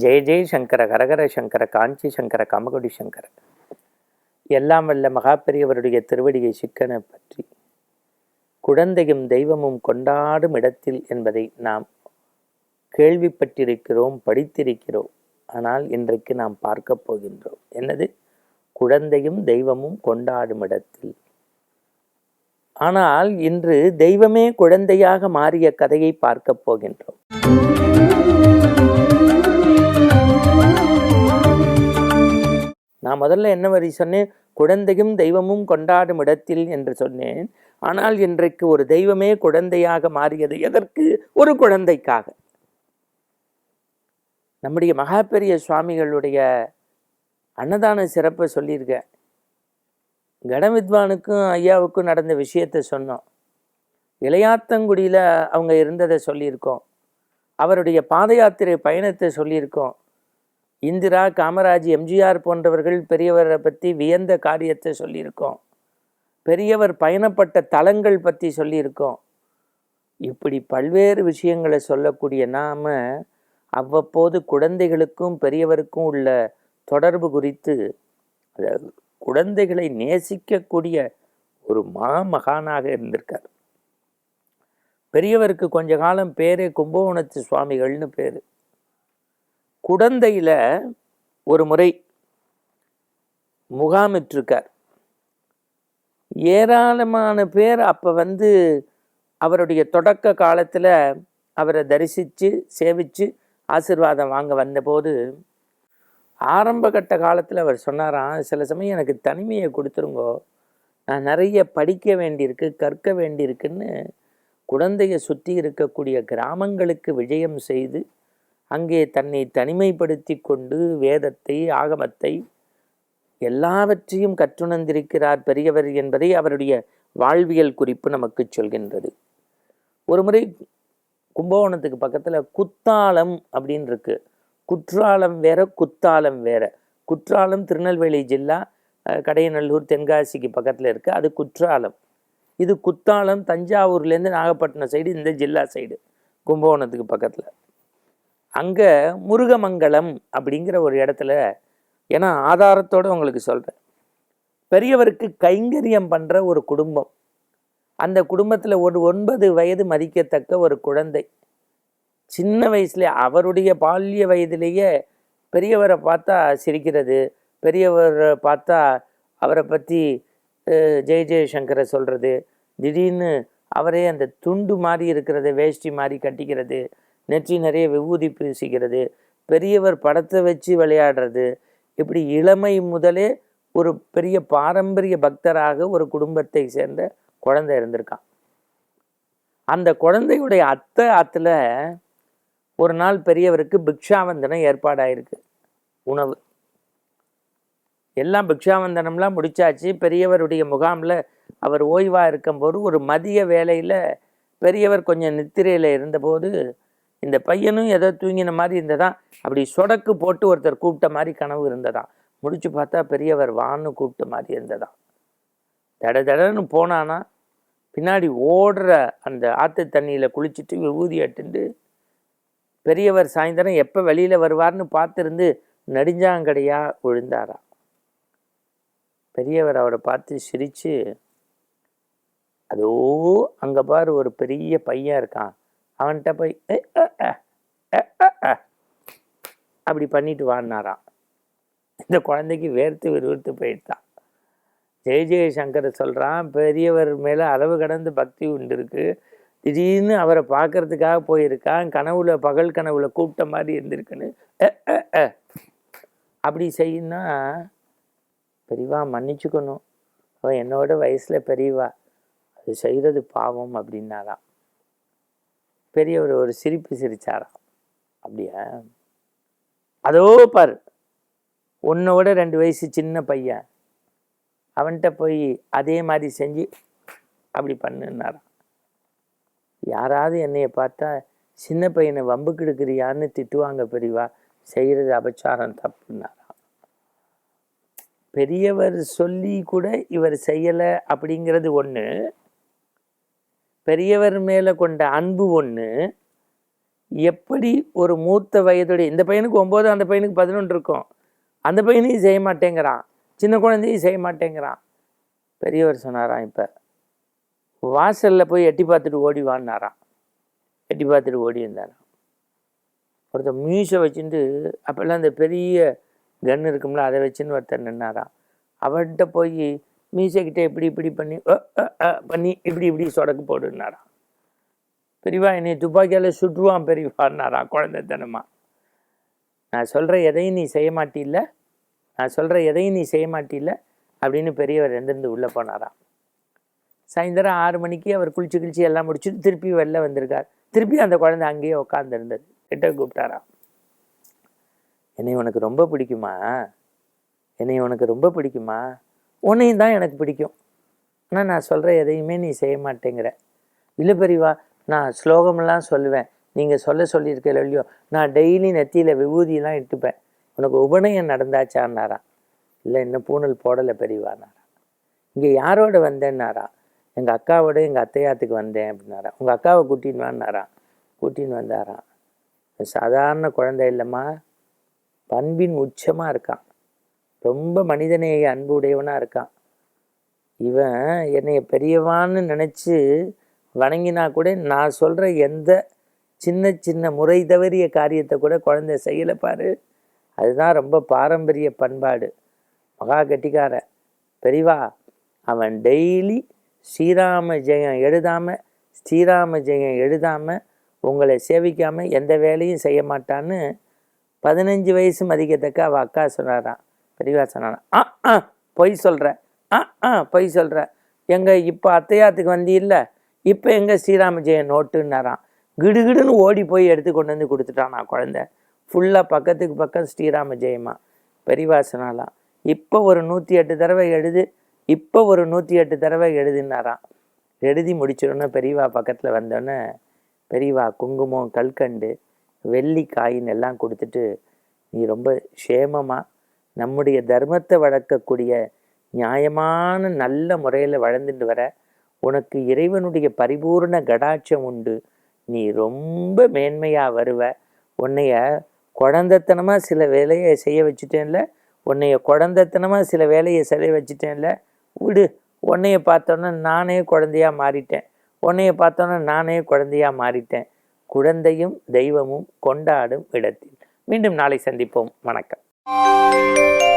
ஜெய ஜெய சங்கர கரகர சங்கர காஞ்சி சங்கர கமகுடி சங்கர. எல்லாம் வல்ல மகாபெரியவருடைய திருவடியை சிக்கன பற்றி. குழந்தையும் தெய்வமும் கொண்டாடும் இடத்தில் என்பதை நாம் கேள்விப்பட்டிருக்கிறோம் படித்திருக்கிறோம். ஆனால் இன்றைக்கு நாம் பார்க்க போகின்றோம். என்னது? குழந்தையும் தெய்வமும் கொண்டாடும் இடத்தில். ஆனால் இன்று தெய்வமே குழந்தையாக மாறிய கதையை பார்க்கப் போகின்றோம். நான் முதல்ல என்ன வரி சொன்னேன்? குழந்தையும் தெய்வமும் கொண்டாடும் இடத்தில் என்று சொன்னேன். ஆனால் இன்றைக்கு ஒரு தெய்வமே குழந்தையாக மாறியது. எதற்கு? ஒரு குழந்தைக்காக. நம்முடைய மகாபெரிய சுவாமிகளுடைய அன்னதான சிறப்பை சொல்லியிருக்கேன். கடவித்வானுக்கும் ஐயாவுக்கும் நடந்த விஷயத்தை சொன்னோம். இளையாத்தங்குடியில் அவங்க இருந்ததை சொல்லியிருக்கோம். அவருடைய பாத யாத்திரை பயணத்தை சொல்லியிருக்கோம். இந்திரா காமராஜ் எம்ஜிஆர் போன்றவர்கள் பெரியவரை பற்றி வியந்த காரியத்தை சொல்லியிருக்கோம். பெரியவர் பயணப்பட்ட தலங்கள் பற்றி சொல்லியிருக்கோம். இப்படி பல்வேறு விஷயங்களை சொல்லக்கூடிய நாம் அவ்வப்போது குழந்தைகளுக்கும் பெரியவருக்கும் உள்ள தொடர்பு குறித்து குழந்தைகளை நேசிக்கக்கூடிய ஒரு மாமகானாக இருந்திருக்கார். பெரியவருக்கு கொஞ்ச காலம் பேரே கும்பகோணத்து சுவாமிகள்னு பேர். குடந்தையில் ஒரு முறை முகாமிட்டிருக்கார். ஏராளமான பேர் அப்போ வந்து அவருடைய தொடக்க காலத்தில் அவரை தரிசித்து சேவித்து ஆசிர்வாதம் வாங்க வந்தபோது ஆரம்ப கட்ட காலத்தில் அவர் சொன்னாராம் சில சமயம் எனக்கு தனிமையை கொடுத்துருங்கோ. நான் நிறைய படிக்க வேண்டியிருக்கு கற்க வேண்டியிருக்குன்னு குழந்தையை சுற்றி இருக்கக்கூடிய கிராமங்களுக்கு விஜயம் செய்து அங்கே தன்னை தனிமைப்படுத்தி கொண்டு வேதத்தை ஆகமத்தை எல்லாவற்றையும் கற்றுணர்ந்திருக்கிறார் பெரியவர் என்பதை அவருடைய வாழ்வியல் குறிப்பு நமக்கு சொல்கின்றது. ஒரு முறை கும்பகோணத்துக்கு பக்கத்தில் குத்தாலம் அப்படின்னு இருக்கு குற்றாலம் வேற குத்தாலம் வேற. குற்றாலம் திருநெல்வேலி ஜில்லா கடையநல்லூர் தென்காசிக்கு பக்கத்தில் இருக்குது அது குற்றாலம். இது குத்தாலம் தஞ்சாவூர்லேருந்து நாகப்பட்டினம் சைடு இந்த ஜில்லா சைடு கும்பகோணத்துக்கு பக்கத்தில். அங்கே முருகமங்கலம் அப்படிங்கிற ஒரு இடத்துல ஏன்னா ஆதாரத்தோடு உங்களுக்கு சொல்கிறேன் பெரியவருக்கு கைங்கரியம் பண்ணுற ஒரு குடும்பம். அந்த குடும்பத்தில் ஒரு ஒன்பது வயது மதிக்கத்தக்க ஒரு குழந்தை. சின்ன வயசுல அவருடைய பால்ய வயதிலேயே பெரியவரை பார்த்தா சிரிக்கிறது பெரியவரை பார்த்தா அவரை பற்றி ஜெய ஜெயசங்கரை சொல்கிறது திடீர்னு அவரே அந்த துண்டு மாதிரி இருக்கிறத வேஷ்டி மாதிரி கட்டிக்கிறது நெற்றி நிறைய விபூதி பூசிக்கிறது பெரியவர் படத்தை வச்சு விளையாடுறது. இப்படி இளமை முதலே ஒரு பெரிய பாரம்பரிய பக்தராக ஒரு குடும்பத்தை சேர்ந்த குழந்தை இருந்திருக்கான். அந்த குழந்தையுடைய அத்தை ஆற்றுல ஒரு நாள் பெரியவருக்கு பிக்ஷாவந்தனம் ஏற்பாடாயிருக்கு உணவு. எல்லாம் பிக்ஷாவந்தனம்லாம் முடிச்சாச்சு. பெரியவருடைய முகாமில் அவர் ஓய்வாக இருக்கும்போது ஒரு மதிய வேலையில் பெரியவர் கொஞ்சம் நித்திரையில் இருந்தபோது இந்த பையனும் ஏதோ தூங்கின மாதிரி இருந்ததா? அப்படி சொடக்கு போட்டு ஒருத்தர் கூப்பிட்ட மாதிரி கனவு இருந்ததா? முடிச்சு பார்த்தா பெரியவர் வான்னு கூப்பிட்ட மாதிரி இருந்ததா? தட தடன்னு போனானா பின்னாடி ஓடுற அந்த ஆற்று தண்ணியில் குளிச்சுட்டு விபூதி அட்டுண்டு பெரியவர் சாயந்தரம் எப்போ வெளியில் வருவார்னு பார்த்துருந்து நெடுஞ்சாங்கடையா விழுந்தாரா? பெரியவர் அவரை பார்த்து சிரித்து அதோ அங்கே பாரு ஒரு பெரிய பையன் இருக்கான். அவன்கிட்ட போய் அப்படி பண்ணிட்டு வான்னாராம். இந்த குழந்தைக்கு வேர்த்து விறுவிறுத்து போயிட்டான் ஜெய ஜெயசங்கர் சொல்கிறான் பெரியவர் மேலே அளவு கடந்து பக்தி உண்டு இருக்கு. திடீர்னு அவரை பார்க்கறதுக்காக போயிருக்கான். கனவுல பகல் கனவுல கூப்பிட்ட மாதிரி இருந்திருக்குன்னு. அப்படி செய்யணும்னா பெரியவா மன்னிச்சுக்கணும். அவன் என்னோட வயசில் பெரியவா. அது செய்கிறது பாவம் அப்படின்னாராம். பெரியவர் ஒரு சிரிப்பு சிரிச்சாராம். அப்படியா? அதோ பாரு உன்னோட ரெண்டு வயசு சின்ன பையன். அவன்கிட்ட போய் அதே மாதிரி செஞ்சு அப்படி பண்ணுன்னாராம். யாராவது என்னைய பார்த்தா சின்ன பையனை வம்புக்கு எடுக்கிறியான்னு திட்டுவாங்க பெரியவா செய்கிறது அபச்சாரம் தப்புன்னாராம். பெரியவர் சொல்லி கூட இவர் செய்யலை அப்படிங்கிறது ஒன்று பெரியவர் மேலே கொண்ட அன்பு ஒன்று எப்படி ஒரு மூத்த வயதுடைய இந்த பையனுக்கு ஒம்பது அந்த பையனுக்கு பதினொன்று இருக்கும். அந்த பையனையும் செய்ய மாட்டேங்கிறான். சின்ன குழந்தையும் செய்ய மாட்டேங்கிறான். பெரியவர் சொன்னாராம் இப்போ. வாசலில் போய் எட்டி பார்த்துட்டு ஓடி வான்னாராம். எட்டி பார்த்துட்டு ஓடி இருந்தாராம் ஒருத்தர் மியூஸை வச்சுட்டு அப்போல்லாம் அந்த பெரிய கன் இருக்கும்ல அதை வச்சுன்னு ஒருத்தர் நின்னாராம். அவன்கிட்ட போய் மீசைக்கிட்ட இப்படி இப்படி பண்ணி பண்ணி இப்படி இப்படி சொடக்கு போடுனாராம் பெரியவா என்னை துப்பாக்கியால் சுட்டுவான் பெரியவான்னாரா குழந்தைத்தனமா. நான் சொல்கிற எதையும் நீ செய்ய மாட்டில்ல. நான் சொல்கிற எதையும் நீ செய்ய மாட்டில்ல அப்படின்னு பெரியவர் எந்திருந்து உள்ளே போனாராம். சாயந்தரம் ஆறு மணிக்கு அவர் குளிச்சு கிழிச்சு எல்லாம் முடிச்சுட்டு திருப்பி வெளில வந்திருக்கார். திருப்பி அந்த குழந்தை அங்கேயே உட்காந்துருந்தது கிட்ட கூப்பிட்டாராம். என்னை உனக்கு ரொம்ப பிடிக்குமா? என்னை உனக்கு ரொம்ப பிடிக்குமா? உன்னையும் தான் எனக்கு பிடிக்கும். ஆனால் நான் சொல்கிற எதையுமே நீ செய்ய மாட்டேங்கிற. இல்லை பெரியவா நான் ஸ்லோகம்லாம் சொல்லுவேன். நீங்கள் சொல்ல சொல்லியிருக்கல இல்லையோ நான் டெய்லி நெத்தியில் விபூதியெலாம் இட்டுப்பேன். உனக்கு உபநயம் நடந்தாச்சான்னாரா இல்லை இன்னும் பூணல் போடலை பெரியவானாரா இங்கே யாரோட வந்தேன்னாரா எங்கள் அக்காவோட எங்கள் அத்தையாத்துக்கு வந்தேன் அப்படின்னாரா உங்கள் அக்காவை கூட்டின்னு வான்னாரா கூட்டின்னு வந்தாராம். சாதாரண குழந்தை இல்லைம்மா. பண்பின் உச்சமாக இருக்கான். ரொம்ப மனிதநேய அன்பு உடையவனாக இருக்கான். இவன் என்னைய பெரியவான்னு நினச்சி வணங்கினா கூட நான் சொல்கிற எந்த சின்ன சின்ன முறை தவறிய காரியத்தை கூட குழந்தை செய்யலை பாரு. அதுதான் ரொம்ப பாரம்பரிய பண்பாடு. மகா கட்டிக்கார. பெரியவா அவன் டெய்லி ஸ்ரீராம ஜெயம் எழுதாமல் ஸ்ரீராம ஜெயம் எழுதாமல் உங்களை சேவிக்காமல் எந்த வேலையும் செய்ய மாட்டான்னு பதினஞ்சு வயசு மதிக்கத்தக்க அவள் அக்கா சொன்னாரான் பெரியவா ஆ ஆ பொய் சொல்கிற ஆ ஆ பொய் சொல்கிற எங்கள் இப்போ அத்தையாத்துக்கு வந்து இல்லை இப்போ எங்கே ஸ்ரீராமஜெயன் நோட்டுன்னாரான் கிடுகிடுன்னு ஓடி போய் எடுத்து கொண்டு வந்து கொடுத்துட்டானா குழந்தை. ஃபுல்லாக பக்கத்துக்கு பக்கம் ஸ்ரீராம ஜெயமா இப்போ ஒரு நூற்றி எட்டு தடவை எழுது இப்போ ஒரு நூற்றி எட்டு தடவை எழுதுனாராம் எழுதி முடிச்சிடோன்னே பெரியவா பக்கத்தில் வந்தோடனே பெரியவா குங்குமம் கல்கண்டு வெள்ளி காயின் எல்லாம் கொடுத்துட்டு நீ ரொம்ப க்ஷேமமாக நம்முடைய தர்மத்தை வளர்க்கக்கூடிய நியாயமான நல்ல முறையில் வளர்ந்துட்டு வர உனக்கு இறைவனுடைய பரிபூர்ண கடாட்சம் உண்டு. நீ ரொம்ப மேன்மையாக வருவ. உன்னைய குழந்தைத்தனமாக சில வேலையை செய்ய வச்சுட்டேன்ல. உன்னைய குழந்தைத்தனமாக சில வேலையை செய்ய வச்சுட்டேன்ல. விடு. உன்னைய பார்த்தோன்னே நானே குழந்தையா மாறிட்டேன். உன்னைய பார்த்தோன்னே நானே குழந்தையா மாறிட்டேன். குழந்தையும் தெய்வமும் கொண்டாடும் இடத்தில். மீண்டும் நாளை சந்திப்போம். வணக்கம். Música